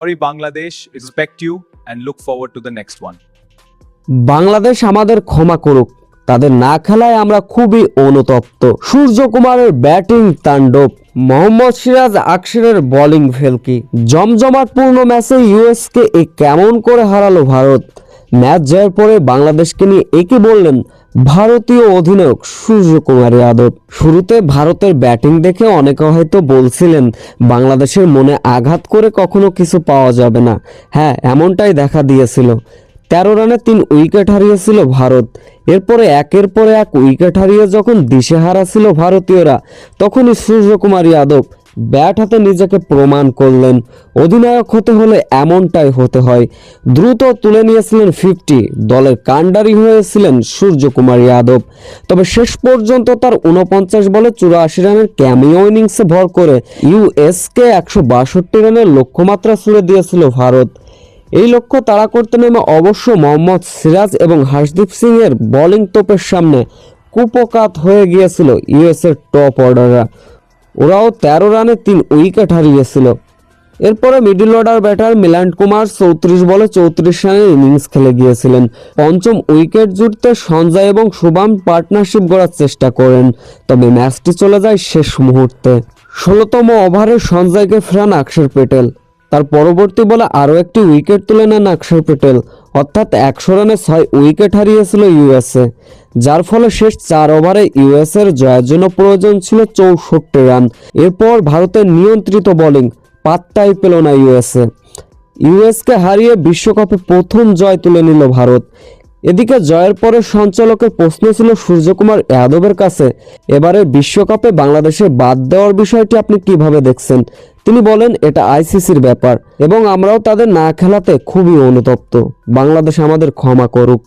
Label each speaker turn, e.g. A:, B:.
A: Sorry, Bangladesh, respect you and look forward to the next one.
B: Bangladesh আমাদের ক্ষমা করুক। তাদের না খেলায় আমরা খুবই অনুতপ্ত। সূর্যকুমারের ব্যাটিং তাণ্ডব মোহাম্মদ সিরাজ আকসিরের বোলিং ফেলকি জমজমাটপূর্ণ ম্যাচে ইউএসকে এ কেমন করে হারালো ভারত? ম্যাচ জয়ের পরে বাংলাদেশকে নিয়ে একে বললেন ভারতীয় অধিনায়ক সূর্যকুমার যাদব। শুরুতে ভারতের ব্যাটিং দেখে অনেকে হয়তো বলছিলেন, বাংলাদেশের মনে আঘাত করে কখনো কিছু পাওয়া যাবে না। হ্যাঁ এমনটাই দেখা দিয়েছিল। তেরো রানে তিন উইকেট হারিয়েছিল ভারত। এরপরে একের পরে এক উইকেট হারিয়ে যখন দিশেহারা ছিল ভারতীয়রা, তখনই সূর্যকুমার যাদব ব্যাট হাতে নিজেকে প্রমাণ করলেন। অধিনায়ক হতে হলে এমনটাই হতে হয়। দ্রুত তুলে নিয়েছিলেন ফিফটি, দলের কাণ্ডারি হয়েছিলেন সূর্যকুমার যাদব। তবে শেষ পর্যন্ত তার উনপঞ্চাশ বলে চুরাশি রানের ক্যামিও ইনিংসে ভর করে ইউএসকে একশো বাষট্টি রানের লক্ষ্যমাত্রা ছুড়ে দিয়েছিল ভারত। এই লক্ষ্য তাড়া করতে নেমে অবশ্য মোহাম্মদ সিরাজ এবং হর্ষদীপ সিং এর বোলিং তোপের সামনে কুপকাত হয়ে গিয়েছিল ইউএস এর টপ অর্ডাররা। ওরাও তেরো রানে তিন উইকেট হারিয়েছিল। এরপরে middle order batter Milind Kumar চৌত্রিশ বলে চৌত্রিশ রানের ইনিংস খেলে গিয়েছিলেন। পঞ্চম উইকেট জুটতে সঞ্জয় এবং শুভাম পার্টনারশিপ গড়ার চেষ্টা করেন। তবে ম্যাচটি চলে যায় শেষ মুহূর্তে। ষোলোতম ওভারে সঞ্জয়কে ফেরান আকশের পেটেল। তার পরবর্তী বলে আরও একটি উইকেট তুলে নেন আকসর পেটেল। অর্থাৎ একশো রানে ছয় উইকেট হারিয়েছিল ইউএসএ, যার ফলে শেষ চার ওভারে ইউএসএর জয়ের জন্য প্রয়োজন ছিল চৌষট্টি রান। এরপর ভারতের নিয়ন্ত্রিত বোলিং পাত্তাই পেল না ইউএসএ। ইউএসকে হারিয়ে বিশ্বকাপে প্রথম জয় তুলে নিল ভারত। এদিকে জয়ের পরে সঞ্চালকের প্রশ্ন ছিল সূর্যকুমার যাদবের কাছে। এবারে বিশ্বকাপে বাংলাদেশে বাদ দেওয়ার বিষয়টি আপনি কীভাবে দেখছেন? তিনি বলেন, এটা আইসিসির ব্যাপার এবং আমরাও তাদের না খেলাতে খুবই অনুতপ্ত। বাংলাদেশ আমাদের ক্ষমা করুক।